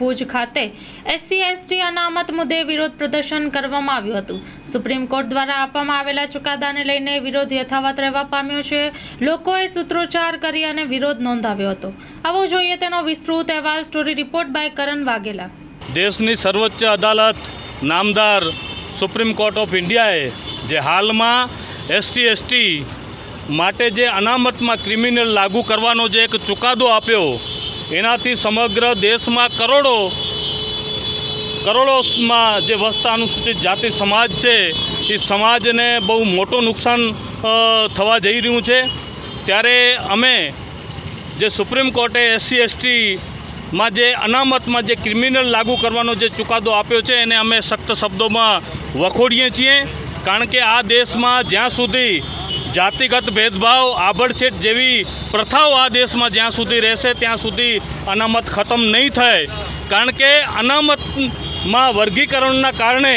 ભુજ ખાતે SC, ST અનામત મુદ્દે વિરોધ પ્રદર્શન કરવામાં આવ્યું હતું. સુપ્રીમ કોર્ટ દ્વારા આપવામાં આવેલા ચુકાદાને લઈને વિરોધ યથાવત રહેવા પામ્યો છે. લોકોએ સૂત્રોચ્ચાર કરી અને વિરોધ નોંધાવ્યો હતો. આવો જોઈએ તેનો વિસ્તૃત અહેવાલ story report by Karan Vaghela. દેશની સર્વોચ્ચ અદાલત નામદાર સુપ્રીમ કોર્ટ ઓફ ઇન્ડિયાએ જે હાલમાં એસટી એસટી માટે જે અનામતમાં ક્રિમિનલ લાગુ કરવાનો જે એક ચુકાદો આપ્યો એનાથી સમગ્ર દેશમાં કરોડો, કરોડોમાં જે વસતા અનુસૂચિત જાતિ સમાજ છે, એ સમાજને બહુ મોટું નુકસાન થવા જઈ રહ્યું છે. ત્યારે અમે જે સુપ્રીમ કોર્ટે એસસી એસટીમાં જે અનામતમાં જે ક્રિમિનલ લાગુ કરવાનો જે ચુકાદો આપ્યો છે, એને અમે સખ્ત શબ્દોમાં વખોડીએ છીએ. કારણ કે આ દેશમાં જ્યાં સુધી જાતિગત ભેદભાવ, આભડછેટ જેવી પ્રથાઓ આ દેશમાં જ્યાં સુધી રહેશે, ત્યાં સુધી અનામત ખતમ નહીં થાય. કારણ કે અનામતમાં વર્ગીકરણના કારણે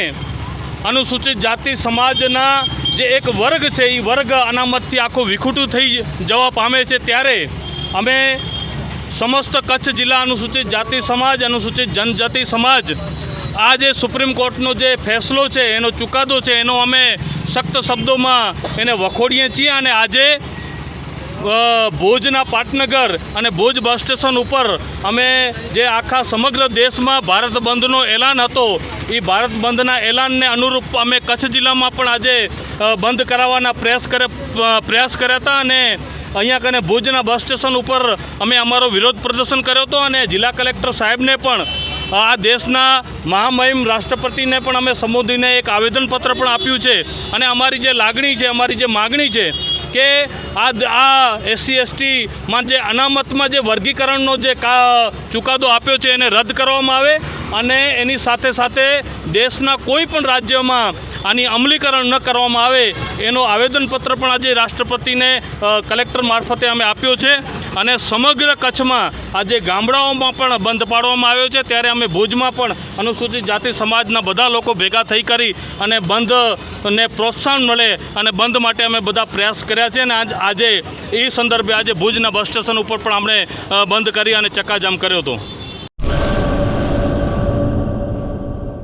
અનુસૂચિત જાતિ સમાજના જે એક વર્ગ છે એ વર્ગ અનામતથી આખું વિખૂટું થઈ જવા પામે છે. ત્યારે અમે સમસ્ત કચ્છ જિલ્લા અનુસૂચિત જાતિ સમાજ, અનુસૂચિત જનજાતિ સમાજ આ જે સુપ્રીમ કોર્ટનો જે ફેસલો છે, એનો ચુકાદો છે, એનો અમે સખ્ત શબ્દોમાં એને વખોડીએ છીએ અને આજે ભોજના પાટનગર અને ભુજ બસ સ્ટેશન ઉપર અમે જે આખા સમગ્ર દેશમાં ભારત બંધનો એલાન હતો એ ભારત બંધના એલાનને અનુરૂપ અમે કચ્છ જિલ્લામાં પણ આજે બંધ કરાવવાના પ્રયાસ કરે પ્રયાસ કર્યા હતા અને અહીંયા કને ભુજના બસ સ્ટેશન ઉપર અમે અમારો વિરોધ પ્રદર્શન કર્યો હતો અને જિલ્લા કલેક્ટર સાહેબને પણ આ દેશના મહામહિમ રાષ્ટ્રપતિને પણ અમે સંબોધીને એક આવેદનપત્ર પણ આપ્યું છે. અને અમારી જે લાગણી છે, અમારી જે માગણી છે કે આ આ એસસી એસટીમાં જે અનામતમાં જે વર્ગીકરણનો જે કા, ચુકાદો આપ્યો છે એને રદ કરવામાં આવે અને એની સાથે સાથે દેશના કોઈ પણ રાજ્યમાં આની અમલીકરણ ન કરવામાં આવે એનો આવેદનપત્ર પણ આજે રાષ્ટ્રપતિને કલેક્ટર મારફતે અમે આપ્યો છે. અને સમગ્ર કચ્છમાં આજે ગામડાઓમાં પણ બંધ પાડવામાં આવ્યો છે. ત્યારે અમે ભુજમાં પણ અનુસૂચિત જાતિ સમાજના બધા લોકો ભેગા થઈ કરી અને બંધને પ્રોત્સાહન મળે અને બંધ માટે અમે બધા પ્રયાસ કર્યા છે. અને આજ, આજે એ સંદર્ભે આજે ભુજના બસ સ્ટેશન ઉપર પણ આપણે બંધ કરી અને ચક્કાજામ કર્યો હતો.